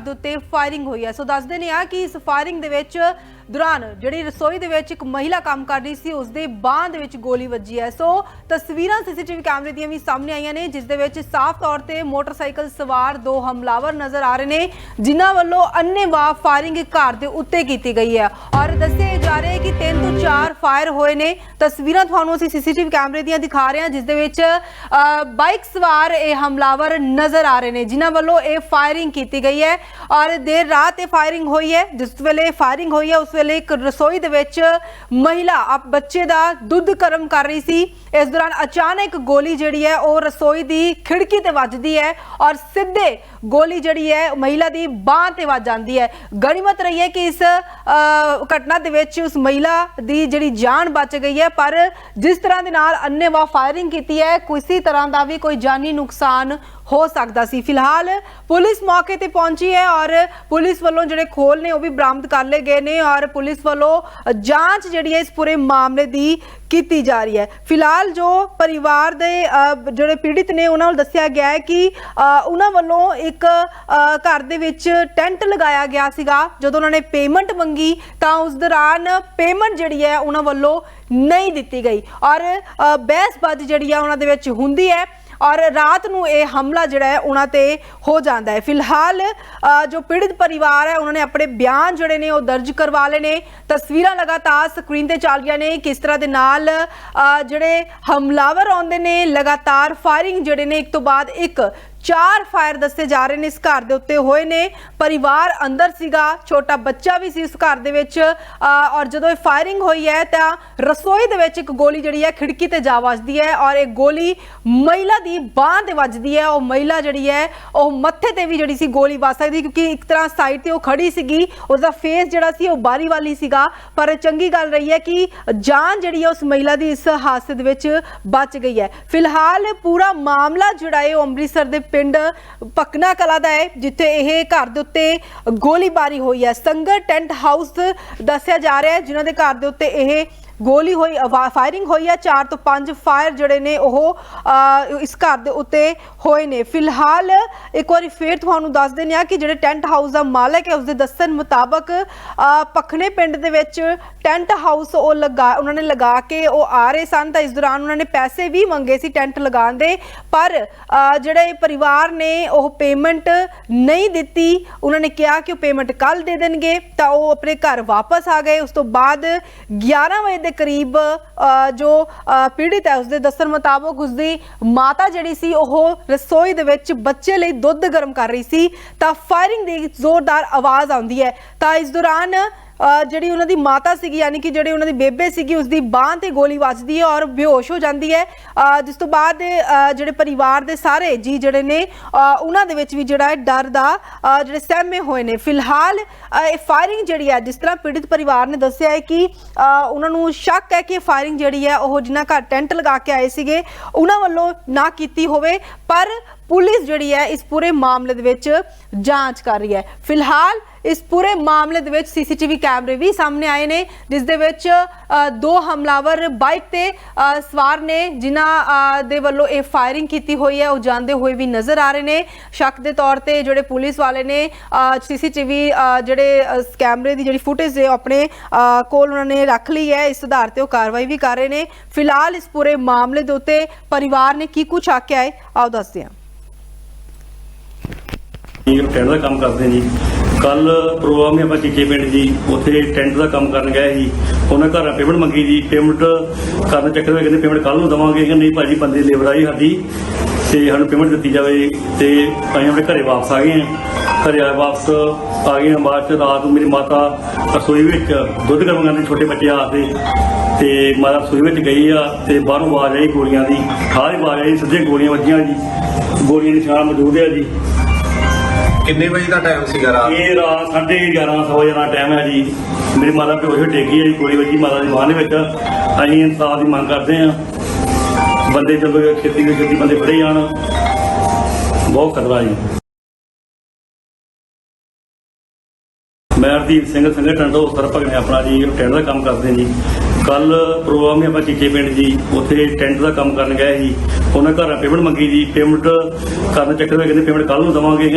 ਦੇ ਉੱਤੇ ਫਾਇਰਿੰਗ ਹੋਈ ਹੈ। ਸੋ ਦੱਸਦੇ ਨੇ ਆ ਕਿ ਇਸ ਫਾਇਰਿੰਗ ਦੇ ਵਿੱਚ ਦੌਰਾਨ ਜਿਹੜੀ ਰਸੋਈ ਦੇ ਵਿੱਚ ਇੱਕ ਮਹਿਲਾ ਕੰਮ ਕਰ ਰਹੀ ਸੀ ਉਸ ਦੇ ਬਾਹ ਦੇ ਵਿੱਚ ਗੋਲੀ ਵੱਜੀ ਹੈ। ਸੋ ਤਸਵੀਰਾਂ ਸੀਸੀਟੀਵੀ ਕੈਮਰੇ ਦੀਆਂ ਵੀ ਸਾਹਮਣੇ ਆਈਆਂ ਨੇ, ਜਿਸ ਦੇ ਵਿੱਚ ਸਾਫ਼ ਤੌਰ ਤੇ ਮੋਟਰਸਾਈਕਲ ਸਵਾਰ ਦੋ ਹਮਲਾਵਰ ਨਜ਼ਰ ਆ ਰਹੇ ਨੇ, ਜਿਨ੍ਹਾਂ ਵੱਲੋਂ ਅੰਨੇਵਾਹ ਫਾਇਰਿੰਗ ਘਰ ਦੇ ਉੱਤੇ ਕੀਤੀ ਗਈ ਹੈ। ਔਰ ਦੱਸਿਆ ਜਾ ਰਿਹਾ ਹੈ ਕਿ ਤਿੰਨ ਤੋਂ ਚਾਰ ਫਾਇਰ ਹੋਏ ਨੇ। ਤਸਵੀਰਾਂ ਤੁਹਾਨੂੰ ਅਸੀਂ ਸੀਸੀਟੀਵੀ ਕੈਮਰੇ ਦੀਆਂ ਦਿਖਾ ਰਹੇ ਹਾਂ, ਜਿਸ ਦੇ ਵਿੱਚ ਬਾਈਕ ਸਵਾਰ ਇਹ ਹਮਲਾਵਰ ਨਜ਼ਰ ਆ ਰਹੇ ਨੇ, ਜਿਨ੍ਹਾਂ ਵੱਲੋਂ ਇਹ ਫਾਇਰਿੰਗ ਕੀਤੀ ਗਈ ਹੈ। ਔਰ ਦੇਰ ਰਾਤ ਇਹ ਫਾਇਰਿੰਗ ਹੋਈ ਹੈ, ਜਿਸ ਵੇਲੇ ਫਾਇਰਿੰਗ ਹੋਈ ਹੈ, ਉਸ ਵੇਲੇ ਇੱਕ ਰਸੋਈ ਦੇ ਵਿੱਚ ਮਹਿਲਾ ਆਪ ਬੱਚੇ ਦਾ ਦੁੱਧ ਗਰਮ ਕਰ ਰਹੀ ਸੀ। ਇਸ ਦੌਰਾਨ ਅਚਾਨਕ ਗੋਲੀ ਜਿਹੜੀ ਹੈ ਉਹ ਰਸੋਈ ਦੀ ਖਿੜਕੀ ਤੇ ਵੱਜਦੀ ਹੈ ਔਰ ਸਿੱਧੇ ਗੋਲੀ ਜਿਹੜੀ ਹੈ ਮਹਿਲਾ ਦੀ ਬਾਹ ਤੇ ਵੱਜ ਜਾਂਦੀ ਹੈ। ਗਣੀਮਤ ਰਹੀ ਹੈ ਕਿ ਇਸ ਘਟਨਾ ਦੇ ਵਿੱਚ ਉਸ ਮਹਿਲਾ ਦੀ ਜਿਹੜੀ ਜਾਨ ਬਚ ਗਈ ਹੈ, ਪਰ ਜਿਸ ਤਰ੍ਹਾਂ ਦੇ ਨਾਲ ਅੰਨੇਵਾਹ ਫਾਇਰਿੰਗ ਕੀਤੀ ਹੈ, ਕਿਸੇ ਤਰ੍ਹਾਂ ਦਾ ਵੀ ਕੋਈ ਜਾਨੀ ਨੁਕਸਾਨ ਹੋ ਸਕਦਾ ਸੀ। ਫਿਲਹਾਲ ਪੁਲਿਸ ਮੌਕੇ ਤੇ ਪਹੁੰਚੀ ਹੈ ਔਰ ਪੁਲਿਸ ਵੱਲੋਂ ਜਿਹੜੇ ਖੋਲ ਨੇ ਉਹ ਵੀ ਬਰਾਮਦ ਕਰ ਲਏ ਗਏ ਨੇ ਔਰ ਪੁਲਿਸ ਵੱਲੋਂ ਜਾਂਚ ਜਿਹੜੀ ਹੈ ਇਸ ਪੂਰੇ ਮਾਮਲੇ ਦੀ ਕੀਤੀ ਜਾ ਰਹੀ ਹੈ। ਫਿਲਹਾਲ ਜੋ ਪਰਿਵਾਰ ਦੇ ਜਿਹੜੇ ਪੀੜਿਤ ਨੇ ਉਹਨਾਂ ਨੂੰ ਦੱਸਿਆ ਗਿਆ ਹੈ ਕਿ ਉਹਨਾਂ ਵੱਲੋਂ ਇੱਕ ਘਰ ਦੇ ਵਿੱਚ ਟੈਂਟ ਲਗਾਇਆ ਗਿਆ ਸੀਗਾ। ਜਦੋਂ ਉਹਨਾਂ ਨੇ ਪੇਮੈਂਟ ਮੰਗੀ ਤਾਂ ਉਸ ਦੌਰਾਨ ਪੇਮੈਂਟ ਜਿਹੜੀ ਹੈ ਉਹਨਾਂ ਵੱਲੋਂ ਨਹੀਂ ਦਿੱਤੀ ਗਈ। ਔਰ ਅ, ਬਹਿਸਬਾਜ਼ੀ ਜਿਹੜੀ ਆ ਉਹਨਾਂ ਦੇ ਵਿੱਚ ਹੁੰਦੀ ਹੈ। ਔਰ ਰਾਤ ਨੂੰ ਇਹ ਹਮਲਾ ਜਿਹੜਾ ਹੈ ਉਹਨਾਂ ਤੇ ਹੋ ਜਾਂਦਾ ਹੈ। ਫਿਲਹਾਲ ਜੋ ਪੀੜਿਤ ਪਰਿਵਾਰ ਹੈ, ਉਹਨਾਂ ਨੇ ਆਪਣੇ ਬਿਆਨ ਜਿਹੜੇ ਨੇ ਉਹ ਦਰਜ ਕਰਵਾ ਲਏ ਨੇ। ਤਸਵੀਰਾਂ ਲਗਾਤਾਰ ਸਕਰੀਨ ਤੇ ਚੱਲ ਰਹੀਆਂ ਨੇ ਕਿਸ ਤਰ੍ਹਾਂ ਦੇ ਨਾਲ ਜਿਹੜੇ ਹਮਲਾਵਰ ਆਉਂਦੇ ਨੇ, ਲਗਾਤਾਰ ਫਾਇਰਿੰਗ ਜਿਹੜੇ ਨੇ, ਇੱਕ ਤੋਂ ਬਾਅਦ ਇੱਕ ਚਾਰ ਫਾਇਰ ਦੱਸੇ ਜਾ ਰਹੇ ਨੇ ਇਸ ਘਰ ਦੇ ਉੱਤੇ ਹੋਏ ਨੇ। ਪਰਿਵਾਰ ਅੰਦਰ ਸੀਗਾ, ਛੋਟਾ ਬੱਚਾ ਵੀ ਸੀ ਇਸ ਘਰ ਦੇ ਵਿੱਚ। ਔਰ ਜਦੋਂ ਇਹ ਫਾਇਰਿੰਗ ਹੋਈ ਹੈ ਤਾਂ ਰਸੋਈ ਦੇ ਵਿੱਚ ਇੱਕ ਗੋਲੀ ਜਿਹੜੀ ਹੈ ਖਿੜਕੀ ਤੇ ਜਾ ਵੱਜਦੀ ਹੈ ਔਰ ਇਹ ਗੋਲੀ ਮਹਿਲਾ ਦੀ ਬਾਹ ਤੇ ਵੱਜਦੀ ਹੈ। ਉਹ ਮਹਿਲਾ ਜਿਹੜੀ ਹੈ, ਉਹ ਮੱਥੇ ਤੇ ਵੀ ਜਿਹੜੀ ਸੀ ਗੋਲੀ ਵੱਜ ਸਕਦੀ ਕਿਉਂਕਿ ਇੱਕ ਤਰ੍ਹਾਂ ਸਾਈਡ ਤੇ ਉਹ ਖੜੀ ਸੀਗੀ। ਉਹਦਾ ਫੇਸ ਜਿਹੜਾ ਸੀ ਉਹ ਬਾਰੀ ਵਾਲੀ ਸੀਗਾ। ਪਰ ਚੰਗੀ ਗੱਲ ਰਹੀ ਹੈ ਕਿ ਜਾਨ ਜਿਹੜੀ ਹੈ ਉਸ ਮਹਿਲਾ ਦੀ ਇਸ ਹਾਦਸੇ ਦੇ ਵਿੱਚ ਬਚ ਗਈ ਹੈ। ਫਿਲਹਾਲ ਪੂਰਾ ਮਾਮਲਾ ਜਿਹੜਾ ਹੈ ਉਹ ਅੰਮ੍ਰਿਤਸਰ ਦੇ ਪਿੰਡ ਪਕਨਾ ਕਲਾ ਦਾ ਹੈ, ਜਿੱਥੇ ਇਹ ਘਰ ਦੇ ਉੱਤੇ ਗੋਲੀਬਾਰੀ ਹੋਈ ਹੈ। ਸੰਗਤ ਟੈਂਟ ਹਾਊਸ ਦੱਸਿਆ ਜਾ ਰਿਹਾ ਹੈ, ਜਿਨ੍ਹਾਂ ਦੇ ਘਰ ਦੇ ਉੱਤੇ ਇਹ ਗੋਲੀ ਹੋਈ ਫਾਇਰਿੰਗ ਹੋਈ ਹੈ। 4 ਤੋਂ 5 ਫਾਇਰ ਜਿਹੜੇ ਨੇ ਉਹ ਇਸ ਘਰ ਦੇ ਉੱਤੇ ਹੋਏ ਨੇ। ਫਿਲਹਾਲ ਇੱਕ ਵਾਰੀ ਫੇਰ ਤੁਹਾਨੂੰ ਦੱਸ ਦਿੰਦੇ ਆ ਕਿ ਜਿਹੜੇ ਟੈਂਟ ਹਾਊਸ ਦਾ ਮਾਲਕ ਹੈ ਉਸਦੇ ਦੱਸਣ ਮੁਤਾਬਕ ਅ, ਪਿੰਡ ਦੇ ਵਿੱਚ ਟੈਂਟ ਹਾਊਸ ਉਹ ਲਗਾ ਉਹਨਾਂ ਨੇ ਲਗਾ ਕੇ ਉਹ ਆ ਰਹੇ ਸਨ। ਤਾਂ ਇਸ ਦੌਰਾਨ ਉਹਨਾਂ ਨੇ ਪੈਸੇ ਵੀ ਮੰਗੇ ਸੀ ਟੈਂਟ ਲਗਾਉਣ ਦੇ। ਪਰ ਜਿਹੜੇ ਪਰਿਵਾਰ ਨੇ ਉਹ ਪੇਮੈਂਟ ਨਹੀਂ ਦਿੱਤੀ। ਉਹਨਾਂ ਨੇ ਕਿਹਾ ਕਿ ਉਹ ਪੇਮੈਂਟ ਕੱਲ ਦੇ ਦੇਣਗੇ। ਤਾਂ ਉਹ ਆਪਣੇ ਘਰ ਵਾਪਸ ਆ ਗਏ। ਉਸ ਤੋਂ ਬਾਅਦ 11 ਵਜੇ ਦੇ ਕਰੀਬ ਅ, ਜੋ ਅ, ਪੀੜਿਤ ਹੈ ਉਸਦੇ ਦੱਸਣ ਮੁਤਾਬਕ ਉਸਦੀ ਮਾਤਾ ਜਿਹੜੀ ਸੀ ਉਹ ਰਸੋਈ ਦੇ ਵਿੱਚ ਬੱਚੇ ਲਈ ਦੁੱਧ ਗਰਮ ਕਰ ਰਹੀ ਸੀ ਤਾਂ ਫਾਇਰਿੰਗ ਦੀ ਜ਼ੋਰਦਾਰ ਆਵਾਜ਼ ਆਉਂਦੀ ਹੈ। ਤਾਂ ਇਸ ਦੌਰਾਨ ਜਿਹੜੀ ਉਹਨਾਂ ਦੀ ਮਾਤਾ ਸੀਗੀ, ਯਾਨੀ ਕਿ ਜਿਹੜੇ ਉਹਨਾਂ ਦੀ ਬੇਬੇ ਸੀਗੀ, ਉਸਦੀ ਬਾਹ ਤੇ ਗੋਲੀ ਵੱਜਦੀ ਹੈ ਔਰ ਬੇਹੋਸ਼ ਹੋ ਜਾਂਦੀ ਹੈ। ਜਿਸ ਤੋਂ ਬਾਅਦ ਜਿਹੜੇ ਪਰਿਵਾਰ ਦੇ ਸਾਰੇ ਜੀ ਜਿਹੜੇ ਨੇ ਉਹਨਾਂ ਦੇ ਵਿੱਚ ਵੀ ਜਿਹੜਾ ਹੈ ਡਰ ਦਾ ਜਿਹੜੇ ਸਹਿਮੇ ਹੋਏ ਨੇ। ਫਿਲਹਾਲ ਇਹ ਫਾਇਰਿੰਗ ਜਿਹੜੀ ਹੈ, ਜਿਸ ਤਰ੍ਹਾਂ ਪੀੜਿਤ ਪਰਿਵਾਰ ਨੇ ਦੱਸਿਆ ਹੈ ਕਿ ਉਹਨਾਂ ਨੂੰ ਸ਼ੱਕ ਹੈ ਕਿ ਫਾਇਰਿੰਗ ਜਿਹੜੀ ਹੈ, ਉਹ ਜਿਨ੍ਹਾਂ ਘਰ ਟੈਂਟ ਲਗਾ ਕੇ ਆਏ ਸੀਗੇ, ਉਹਨਾਂ ਵੱਲੋਂ ਨਾ ਕੀਤੀ ਹੋਵੇ, ਪਰ ਪੁਲਿਸ ਜਿਹੜੀ ਹੈ, ਇਸ ਪੂਰੇ ਮਾਮਲੇ ਦੇ ਵਿੱਚ ਜਾਂਚ ਕਰ ਰਹੀ ਹੈ। ਫਿਲਹਾਲ ਇਸ ਪੂਰੇ ਮਾਮਲੇ ਦੇ ਵਿੱਚ ਸੀਸੀਟੀਵੀ ਕੈਮਰੇ ਵੀ ਸਾਹਮਣੇ ਆਏ ਨੇ, ਜਿਸ ਦੇ ਵਿੱਚ ਦੋ ਹਮਲਾਵਰ ਬਾਈਕ ਤੇ ਸਵਾਰ ਨੇ, ਜਿਨ੍ਹਾਂ ਦੇ ਵੱਲੋਂ ਇਹ ਫਾਇਰਿੰਗ ਕੀਤੀ ਹੋਈ ਹੈ, ਉਹ ਜਾਂਦੇ ਹੋਏ ਵੀ ਨਜ਼ਰ ਆ ਰਹੇ ਨੇ। ਸ਼ੱਕ ਦੇ ਤੌਰ ਤੇ ਜਿਹੜੇ ਪੁਲਿਸ ਵਾਲੇ ਨੇ ਸੀਸੀਟੀਵੀ ਜਿਹੜੇ ਕੈਮਰੇ ਦੀ ਜਿਹੜੀ ਫੁਟੇਜ ਹੈ, ਉਹ ਆਪਣੇ ਕੋਲ ਉਹਨਾਂ ਨੇ ਰੱਖ ਲਈ ਹੈ। ਇਸ ਆਧਾਰ ਤੇ ਉਹ ਕਾਰਵਾਈ ਵੀ ਕਰ ਰਹੇ ਨੇ। ਫਿਲਹਾਲ ਇਸ ਪੂਰੇ ਮਾਮਲੇ ਦੇ ਉੱਤੇ ਪਰਿਵਾਰ ਨੇ ਕੀ ਕੁਛ ਆਖਿਆ ਹੈ? ਆਓ ਦੱਸਦੇ ਹਾਂ। ਜੀ ਟੈਂਟ ਦਾ ਕੰਮ ਕਰਦੇ ਜੀ। ਕੱਲ ਪ੍ਰੋਗਰਾਮ ਹੈ ਆਪਾਂ ਚੀਚੇ ਪਿੰਡ ਜੀ, ਉੱਥੇ ਟੈਂਟ ਦਾ ਕੰਮ ਕਰਨ ਗਏ ਸੀ। ਉਹਨਾਂ ਘਰਾਂ ਪੇਮੈਂਟ ਮੰਗੀ ਜੀ ਪੇਮੈਂਟ ਕਰਨ ਚੱਕਰ ਵਿੱਚ ਕਹਿੰਦੇ ਪੇਮੈਂਟ ਕੱਲ ਨੂੰ ਦਵਾਂਗੇ। ਕਿ ਨਹੀਂ ਭਾਜੀ, ਬੰਦੇ ਲੇਬਰ ਆਈ ਸਾਡੀ ਤੇ ਸਾਨੂੰ ਪੇਮੈਂਟ ਦਿੱਤੀ ਜਾਵੇ ਤੇ ਅਸੀਂ ਆਪਣੇ ਘਰੇ ਵਾਪਸ ਆ ਗਏ ਹਾਂ। ਘਰੇ ਆ ਵਾਪਸ ਆ ਗਏ ਹਾਂ। ਬਾਅਦ ਚ ਰਾਤ ਨੂੰ ਮੇਰੀ ਮਾਤਾ ਰਸੋਈ ਵਿੱਚ ਦੁੱਧ ਗਰਮ ਕਰਨ ਛੋਟੇ ਬੱਚੇ ਆ ਤੇ ਤੇ ਮਾਤਾ ਰਸੋਈ ਵਿੱਚ ਗਈ ਆ ਤੇ ਬਾਹਰੋਂ ਆਵਾਜ਼ ਆਈ ਗੋਲੀਆਂ ਦੀ। ਖਾਲੀ ਆਵਾਜ਼ ਆਈ, ਸਿੱਧੇ ਗੋਲੀਆਂ ਵੱਜੀਆਂ ਜੀ। ਗੋਲੀਆਂ ਦੇ ਨਿਸ਼ਾਨ ਮੌਜੂਦ ਆ ਜੀ। ਕਿੰਨੇ ਵਜੇ ਦਾ ਟਾਈਮ ਸੀਗਾ ਰਾਤ? ਇਹ ਰਾਤ ਸਾਢੇ 11 ਸਵਾ ਦਾ ਟਾਈਮ ਹੈ ਜੀ। ਮੇਰੀ ਮਾਤਾ ਪਿਓ ਹੀ ਡੇਗੀ ਹੈ ਜੀ, ਗੋਲੀ ਵੱਜੀ ਮਾਤਾ ਦੀ ਬਾਂਹ ਦੇ ਵਿੱਚ। ਅਸੀਂ ਇਨਸਾਫ ਦੀ ਮੰਗ ਕਰਦੇ ਹਾਂ। ਬੰਦੇ ਜਦੋਂ ਖੇਤੀ ਵਿੱਚ ਖੇਤੀ ਬੰਦੇ ਫੜੇ ਜਾਣ, ਬਹੁਤ ਖਤਰਾ ਜੀ। ਮੈਂ ਹਰਦੀਪ ਸਿੰਘ ਸੰਗਠਨ ਤੋਂ ਸਰਪੰਚ ਨੇ ਆਪਣਾ ਜੀ ਟੈਂਟ ਦਾ ਕੰਮ ਕਰਦੇ ਜੀ। ਕੱਲ ਪ੍ਰੋਗਰਾਮ ਹੈ ਆਪਾਂ ਚੀਚੇ ਪਿੰਡ ਜੀ, ਉੱਥੇ ਟੈਂਟ ਦਾ ਕੰਮ ਕਰਨ ਗਏ ਜੀ ਉਹਨਾਂ ਘਰਾਂ ਪੇਮੈਂਟ ਮੰਗੀ ਜੀ ਪੇਮੈਂਟ ਕਰਨ ਚੱਕਰ ਵਿੱਚ ਕਹਿੰਦੇ ਪੇਮੈਂਟ ਕੱਲ ਨੂੰ ਦਵਾਂਗੇ।